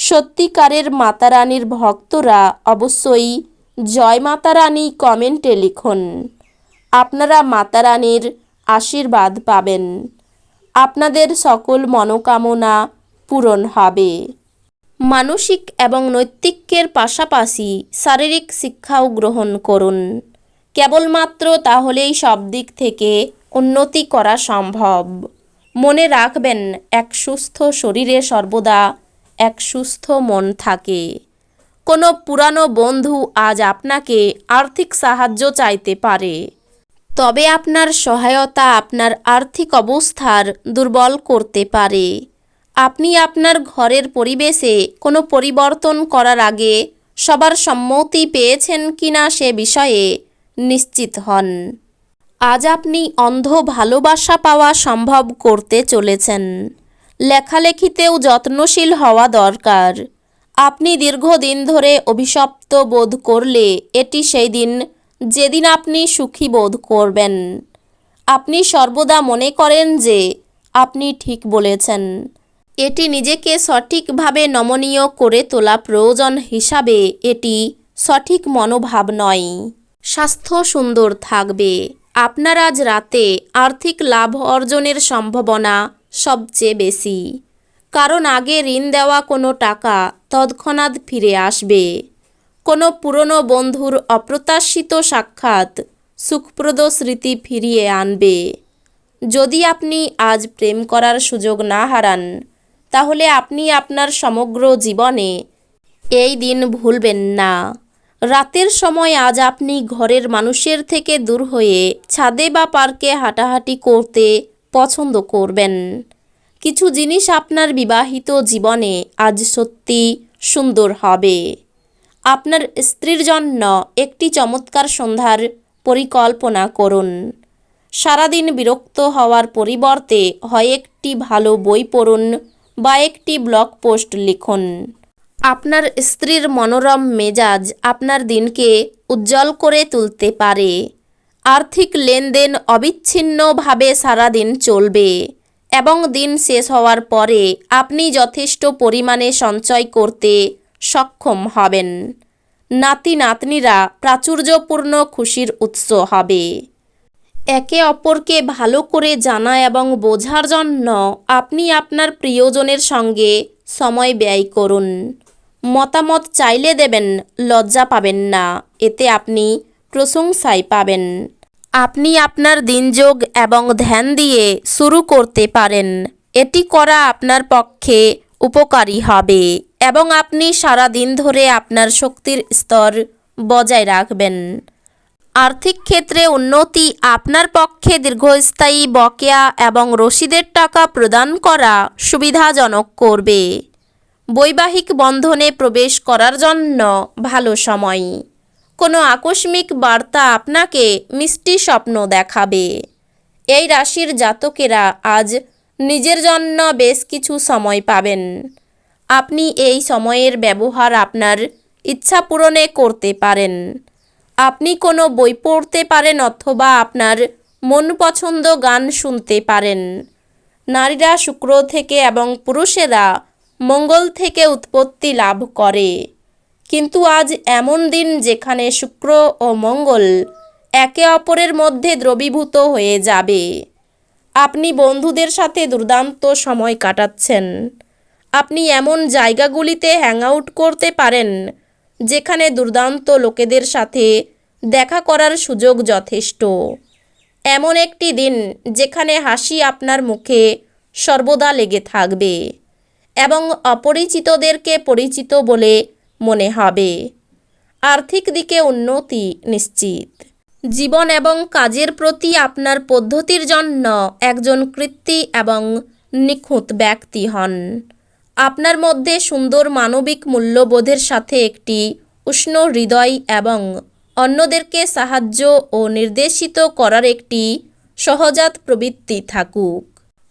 সত্যিকারের মাতারানীর ভক্তরা অবশ্যই জয় মাতারানী কমেন্টে লিখুন। আপনারা মাতারানীর আশীর্বাদ পাবেন। আপনাদের সকল মনোকামনা পূরণ হবে। মানসিক এবং নৈতিকের পাশাপাশি শারীরিক শিক্ষাও গ্রহণ করুন। কেবলমাত্র তাহলেই সব দিক থেকে উন্নতি করা সম্ভব। মনে রাখবেন, এক সুস্থ শরীরে সর্বদা এক সুস্থ মন থাকে। কোনো পুরানো বন্ধু আজ আপনাকে আর্থিক সাহায্য চাইতে পারে। তবে আপনার সহায়তা আপনার আর্থিক অবস্থার দুর্বল করতে পারে। আপনি আপনার ঘরের পরিবেশে কোনো পরিবর্তন করার আগে সবার সম্মতি পেয়েছেন কিনা সে বিষয়ে নিশ্চিত হন। আজ আপনি অন্ধ ভালোবাসা পাওয়া সম্ভব করতে চলেছেন। লেখালেখিতেও যত্নশীল হওয়া দরকার। আপনি দীর্ঘদিন ধরে অভিশপ্ত বোধ করলে এটি সেই দিন যেদিন আপনি সুখী বোধ করবেন। আপনি সর্বদা মনে করেন যে আপনি ঠিক বলেছেন। এটি নিজেকে সঠিকভাবে নমনীয় করে তোলা প্রয়োজন হিসাবে এটি সঠিক মনোভাব নয়। স্বাস্থ্য সুন্দর থাকবে। আপনার আজ রাতে আর্থিক লাভ অর্জনের সম্ভাবনা সবচেয়ে বেশি। কারণ আগে ঋণ দেওয়া কোনো টাকা তৎক্ষণাৎ ফিরে আসবে। কোনো পুরনো বন্ধুর অপ্রত্যাশিত সাক্ষাৎ সুখপ্রদ স্মৃতি ফিরিয়ে আনবে। যদি আপনি আজ প্রেম করার সুযোগ না হারান, তাহলে আপনি আপনার সমগ্র জীবনে এই দিন ভুলবেন না। রাতের সময় আজ আপনি ঘরের মানুষের থেকে দূর হয়ে ছাদে বা পার্কে হাঁটাহাঁটি করতে পছন্দ করবেন। কিছু জিনিস আপনার বিবাহিত জীবনে আজ সত্যি সুন্দর হবে। আপনার স্ত্রীর জন্য একটি চমৎকার সন্ধ্যার পরিকল্পনা করুন। সারাদিন বিরক্ত হওয়ার পরিবর্তে হয় একটি ভালো বই পড়ুন বা একটি ব্লগ পোস্ট লিখুন। আপনার স্ত্রীর মনোরম মেজাজ আপনার দিনকে উজ্জ্বল করে তুলতে পারে। আর্থিক লেনদেন অবিচ্ছিন্নভাবে সারাদিন চলবে এবং দিন শেষ হওয়ার পরে আপনি যথেষ্ট পরিমাণে সঞ্চয় করতে সক্ষম হবেন। নাতি নাতনিরা প্রাচুর্যপূর্ণ খুশির উৎস হবে। একে অপরকে ভালো করে জানা এবং বোঝার জন্য আপনি আপনার প্রিয়জনের সঙ্গে সময় ব্যয় করুন। মতামত চাইলে দেবেন, লজ্জা পাবেন না। এতে আপনি প্রশংসাই পাবেন। আপনি আপনার দিনযোগ এবং ধ্যান দিয়ে শুরু করতে পারেন। এটি করা আপনার পক্ষে উপকারী হবে এবং আপনি সারা দিন ধরে আপনার শক্তির স্তর বজায় রাখবেন। আর্থিক ক্ষেত্রে উন্নতি আপনার পক্ষে দীর্ঘস্থায়ী বকেয়া এবং রসিদের টাকা প্রদান করা সুবিধাজনক করবে। বৈবাহিক বন্ধনে প্রবেশ করার জন্য ভালো সময়। কোনো আকস্মিক বার্তা আপনাকে মিষ্টি স্বপ্ন দেখাবে। এই রাশির জাতকেরা আজ নিজের জন্য বেশ কিছু সময় পাবেন। আপনি এই সময়ের ব্যবহার আপনার ইচ্ছা পূরণে করতে পারেন। আপনি কোনো বই পড়তে পারেন অথবা আপনার মন পছন্দ গান শুনতে পারেন। নারীরা শুক্র থেকে এবং পুরুষেরা মঙ্গল থেকে উৎপত্তি লাভ করে। কিন্তু আজ এমন দিন যেখানে শুক্র ও মঙ্গল একে অপরের মধ্যে দ্রবীভূত হয়ে যাবে। আপনি বন্ধুদের সাথে দুর্দান্ত সময় কাটাচ্ছেন। আপনি এমন জায়গাগুলিতে হ্যাং আউট করতে পারেন, যেখানে দুর্দান্ত লোকেদের সাথে দেখা করার সুযোগ যথেষ্ট। এমন একটি দিন যেখানে হাসি আপনার মুখে সর্বদা লেগে থাকবে এবং অপরিচিতদেরকে পরিচিত বলে মনে হবে। আর্থিক দিকে উন্নতি নিশ্চিত। জীবন এবং কাজের প্রতি আপনার পদ্ধতির জন্য একজন কৃত্তি এবং নিখুঁত ব্যক্তি হন। আপনার মধ্যে সুন্দর মানবিক মূল্যবোধের সাথে একটি উষ্ণ হৃদয় এবং অন্যদেরকে সাহায্য ও নির্দেশিত করার একটি সহজাত প্রবৃত্তি থাকুক।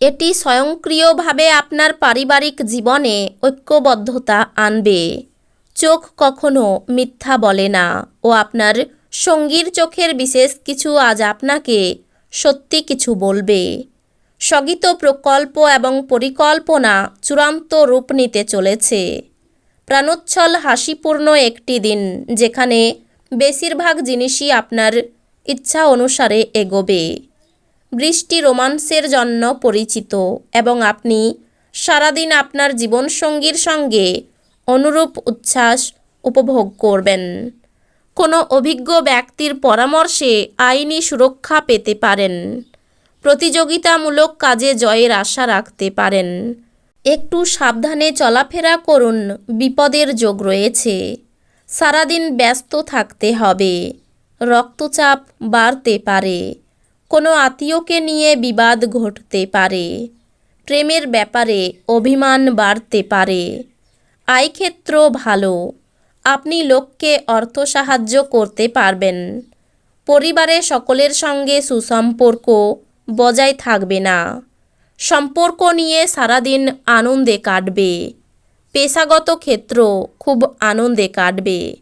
এটি স্বয়ংক্রিয়ভাবে আপনার পারিবারিক জীবনে ঐক্যবদ্ধতা আনবে। চোখ কখনো মিথ্যা বলে না। ও আপনার সঙ্গীর চোখের বিশেষ কিছু আজ আপনাকে সত্যি কিছু বলবে। স্থগিত প্রকল্প এবং পরিকল্পনা চূড়ান্ত রূপ নিতে চলেছে। প্রাণোচ্ছল হাসিপূর্ণ একটি দিন, যেখানে বেশিরভাগ জিনিসই আপনার ইচ্ছা অনুসারে এগোবে। বৃষ্টি রোমান্সের জন্য পরিচিত এবং আপনি সারাদিন আপনার জীবনসঙ্গীর সঙ্গে অনুরূপ উচ্ছ্বাস উপভোগ করবেন। কোনো অভিজ্ঞ ব্যক্তির পরামর্শে আইনি সুরক্ষা পেতে পারেন। প্রতিযোগিতামূলক কাজে জয়ের আশা রাখতে পারেন। একটু সাবধানে চলাফেরা করুন, বিপদের যোগ রয়েছে। সারাদিন ব্যস্ত থাকতে হবে। রক্তচাপ বাড়তে পারে। কোনো আত্মীয়কে নিয়ে বিবাদ ঘটতে পারে। প্রেমের ব্যাপারে অভিমান বাড়তে পারে। আয়ক্ষেত্র ভালো। আপনি লোককে অর্থ সাহায্য করতে পারবেন। পরিবারে সকলের সঙ্গে সুসম্পর্ক বজায় থাকবে না। সম্পর্ক নিয়ে সারাদিন আনন্দে কাটবে। পেশাগত ক্ষেত্র খুব আনন্দে কাটবে।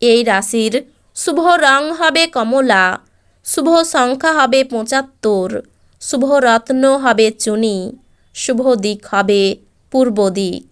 এই রাশির শুভ রং হবে কমলা, শুভ সংখ্যা হবে পঁচাত্তর, শুভ রত্ন হবে চুনি, শুভ দিক হবে পূর্ব দিক।